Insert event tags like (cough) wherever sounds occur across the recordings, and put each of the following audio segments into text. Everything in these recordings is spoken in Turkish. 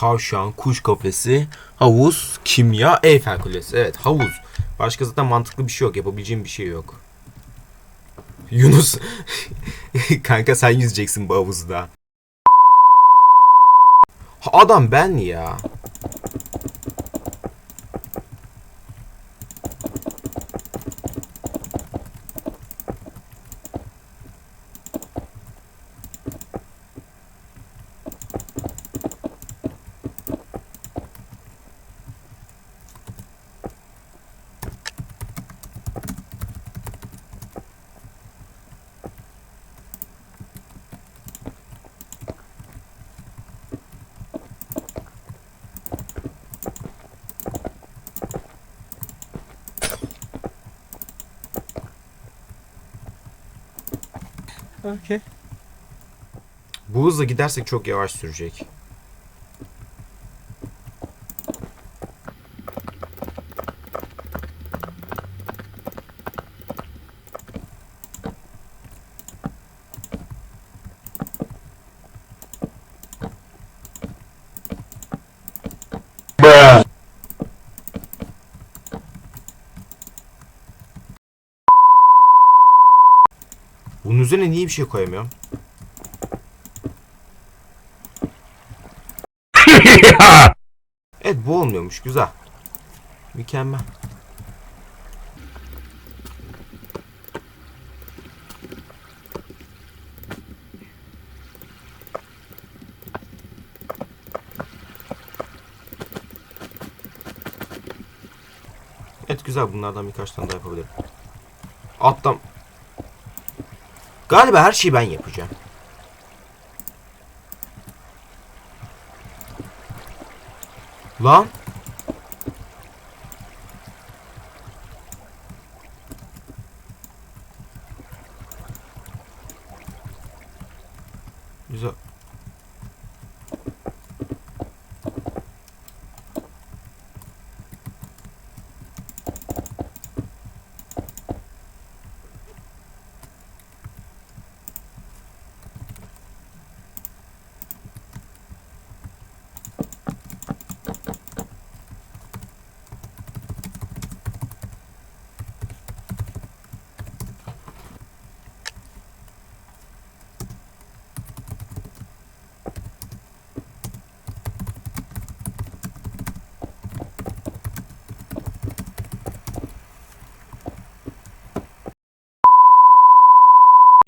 tavşan, kuş kafesi, havuz, kimya, Eyfel Kulesi. Evet havuz. Başka zaten mantıklı bir şey yok. Yapabileceğim bir şey yok. Yunus. (laughs) Kanka sen yüzeceksin bu havuzda. Ha, Adam ben ya. Okay. Bu hızla gidersek çok yavaş sürecek. Üzerine niye bir şey koyamıyorum? (laughs) Evet bu olmuyormuş güzel. Mükemmel. Evet güzel bunlardan birkaç tane daha yapabilirim. Alttan. Galiba her şeyi ben yapacağım. Lan. Güzel.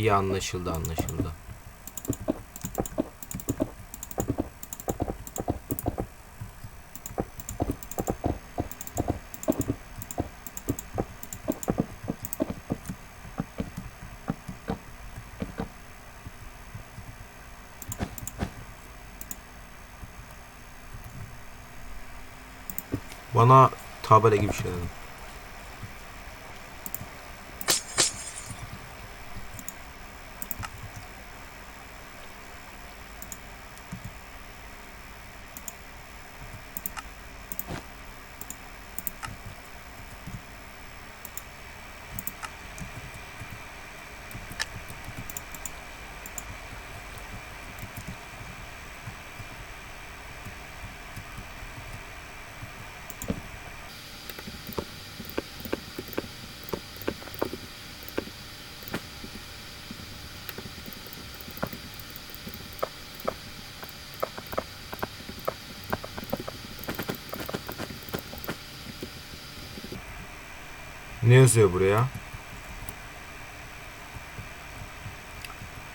İyi anlaşıldı anlaşıldı. Bana tabela gibi şey dedi. Ne yazıyor buraya?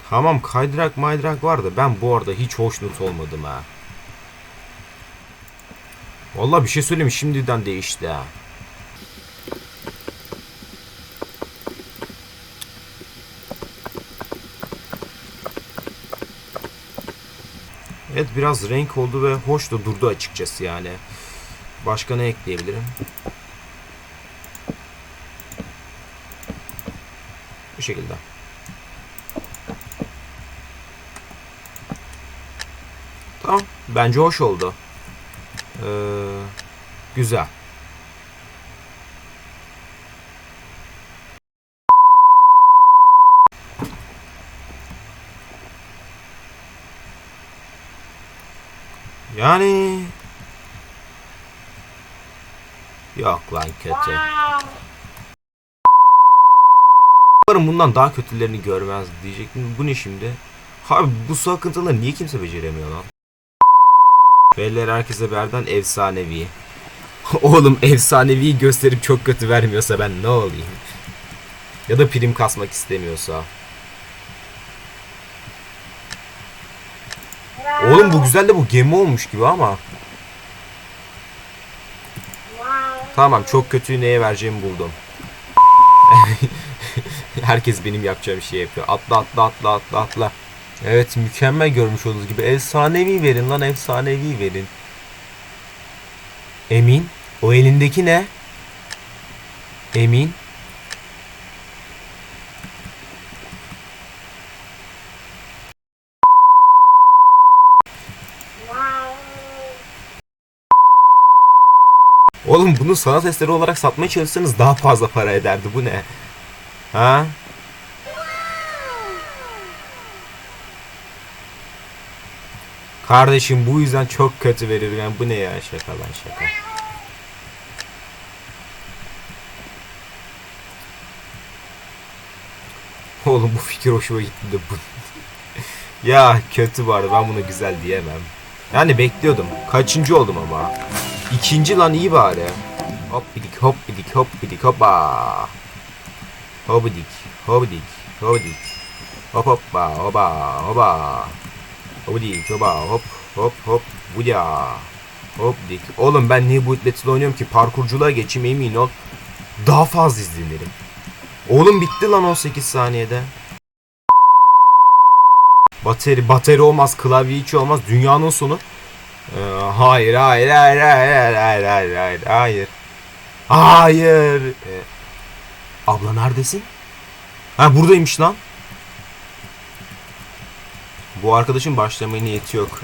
Tamam kaydırak maydırak vardı. Ben bu arada hiç hoşnut olmadım ha. Vallahi bir şey söyleyeyim şimdiden değişti ha. Evet biraz renk oldu ve hoş da durdu açıkçası yani. Başka ne ekleyebilirim? Şekilde. Tamam. Bence hoş oldu. Ee, güzel. Yani Yok lan kötü. Umarım bundan daha kötülerini görmez diyecektim. Bu ne şimdi? Abi bu su akıntıları niye kimse beceremiyor lan? Beyler herkese berden efsanevi. (laughs) Oğlum efsanevi gösterip çok kötü vermiyorsa ben ne olayım? Ya da prim kasmak istemiyorsa. Oğlum bu güzel de bu gemi olmuş gibi ama. Tamam çok kötüyü neye vereceğimi buldum. (laughs) Herkes benim yapacağım şey yapıyor. Atla atla atla atla atla. Evet mükemmel görmüş olduğunuz gibi efsanevi verin lan efsanevi verin. Emin o elindeki ne? Emin Oğlum bunu sanat eseri olarak satmaya çalışsanız daha fazla para ederdi. Bu ne? Ha? Kardeşim bu yüzden çok kötü veriyorum. Yani bu ne ya? Şaka lan şaka. (laughs) Oğlum bu fikir hoşuma gitti de bu. (laughs) ya kötü vardı ben buna güzel diyemem. Yani bekliyordum. Kaçıncı oldum ama. İkinci lan iyi bari. Hop bidik hop bidik hop bidik hoppa. Hobidik hobidik hobidik. Hop hoppa hopa hopa. Hobidik hopa hop hop hop buya. Hop dik. Oğlum ben niye bu Battle oynuyorum ki? Parkurculuğa geçeyim emin ol. Daha fazla izlenirim. Oğlum bitti lan 18 saniyede. Bateri, bateri olmaz, klavye hiç olmaz. Dünyanın sonu. Ee, hayır, hayır, hayır, hayır, hayır, hayır, hayır, hayır. Hayır. Ee, abla neredesin? Ha buradaymış lan. Bu arkadaşın başlamaya niyeti yok.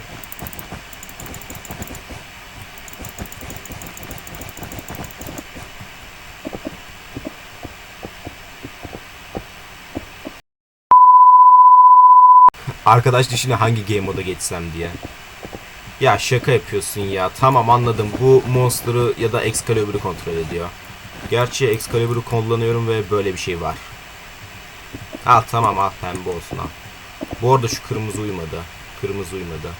Arkadaş düşünüyor hangi game moda geçsem diye. Ya şaka yapıyorsun ya. Tamam anladım. Bu Monster'ı ya da Excalibur'u kontrol ediyor. Gerçi Excalibur'u kullanıyorum ve böyle bir şey var. Al tamam al pembe olsun al. Bu arada şu kırmızı uymadı. Kırmızı uymadı.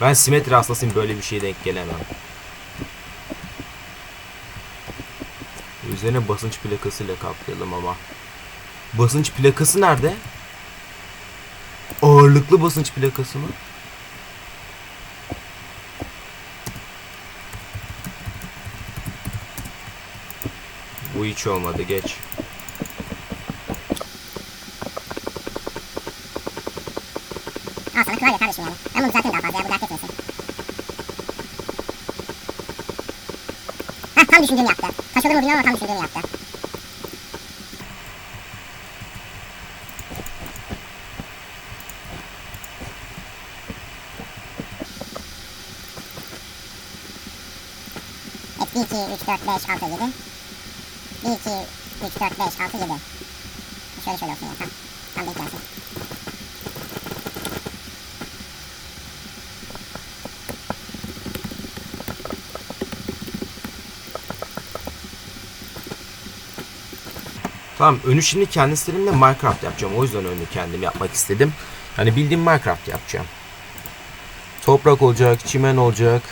Ben simetri hastasıyım böyle bir şeye denk gelemem. Üzerine basınç plakasıyla kaplayalım ama. Basınç plakası nerede? Ağırlıklı basınç plakası mı? Bu hiç olmadı geç. Al sana klavye kardeşim yani. Ben bunu zaten daha fazla ya bu dert etmesin. Heh tam düşündüğümü yaptı. Taş olur mu bilmiyorum ama tam düşündüğümü yaptı. Evet 1, 2, 3, 4, 5, 6, 7. 1, 2, 3, 4, 5, 6, 7. Şöyle şöyle olsun ya tam. Tam denk gelsin. Tamam önü şimdi kendi stilimle Minecraft yapacağım. O yüzden önü kendim yapmak istedim. Hani bildiğim Minecraft yapacağım. Toprak olacak, çimen olacak.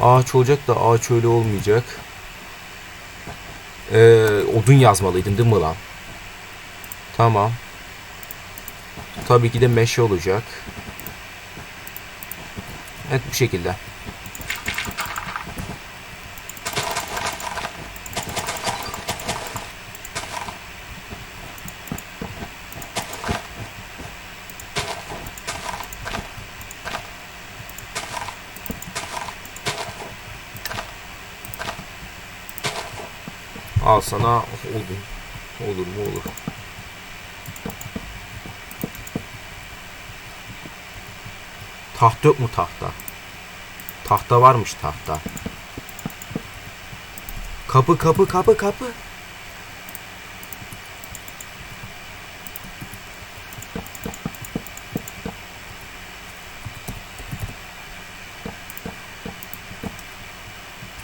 Ağaç olacak da ağaç öyle olmayacak. Ee, odun yazmalıydım değil mi lan? Tamam. Tabii ki de meşe olacak. Evet bu şekilde. Al sana odun. Olur mu olur. Tahta yok mu tahta? Tahta varmış tahta. Kapı kapı kapı kapı.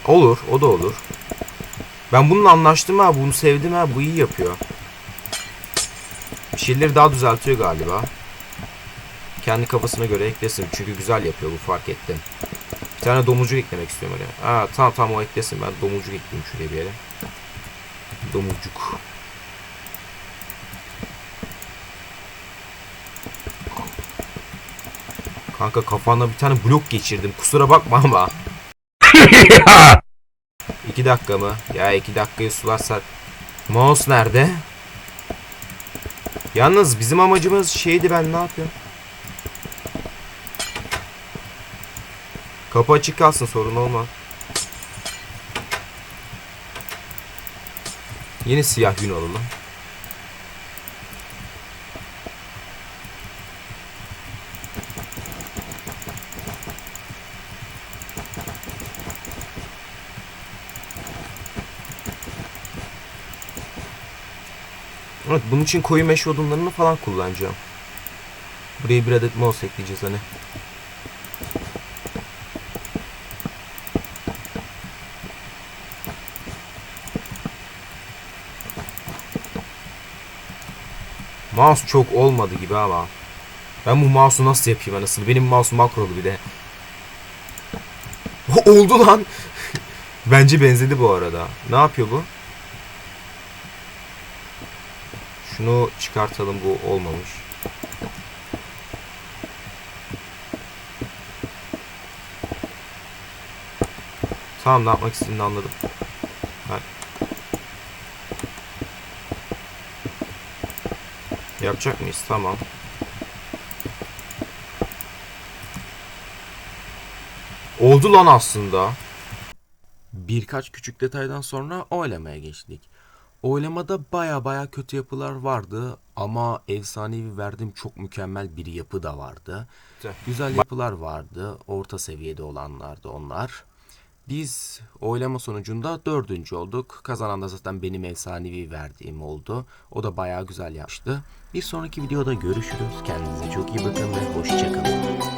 Olur, o da olur. Ben bununla anlaştım ha, bunu sevdim ha, bu iyi yapıyor. Bir şeyleri daha düzeltiyor galiba. Kendi kafasına göre eklesin çünkü güzel yapıyor bu fark ettim. Bir tane domuzcuk eklemek istiyorum oraya. Ha tamam tamam o eklesin ben domuzcuk ekleyeyim şuraya bir yere. Domuzcuk. Kanka kafana bir tane blok geçirdim. Kusura bakma ama. (laughs) iki dakika mı? Ya iki dakikayı sularsak. Mouse nerede? Yalnız bizim amacımız şeydi ben ne yapıyorum? Kapı açık kalsın sorun olmaz. Yeni siyah yün alalım. Evet bunun için koyu meş odunlarını falan kullanacağım. Buraya bir adet mouse ekleyeceğiz hani. Mouse çok olmadı gibi ama. Ben bu mouse'u nasıl yapayım anasını? Benim mouse makrolu bir de. Oldu lan. (laughs) Bence benzedi bu arada. Ne yapıyor bu? Şunu çıkartalım bu olmamış. Tamam ne yapmak istediğini anladım. Ha. Yapacak mıyız? Tamam. Oldu lan aslında. Birkaç küçük detaydan sonra oylamaya geçtik. Oylamada baya baya kötü yapılar vardı ama efsanevi verdiğim çok mükemmel bir yapı da vardı. Güzel. Güzel yapılar vardı, orta seviyede olanlardı onlar. Biz oylama sonucunda dördüncü olduk. Kazanan da zaten benim efsanevi verdiğim oldu. O da bayağı güzel yapmıştı. Bir sonraki videoda görüşürüz. Kendinize çok iyi bakın ve hoşçakalın.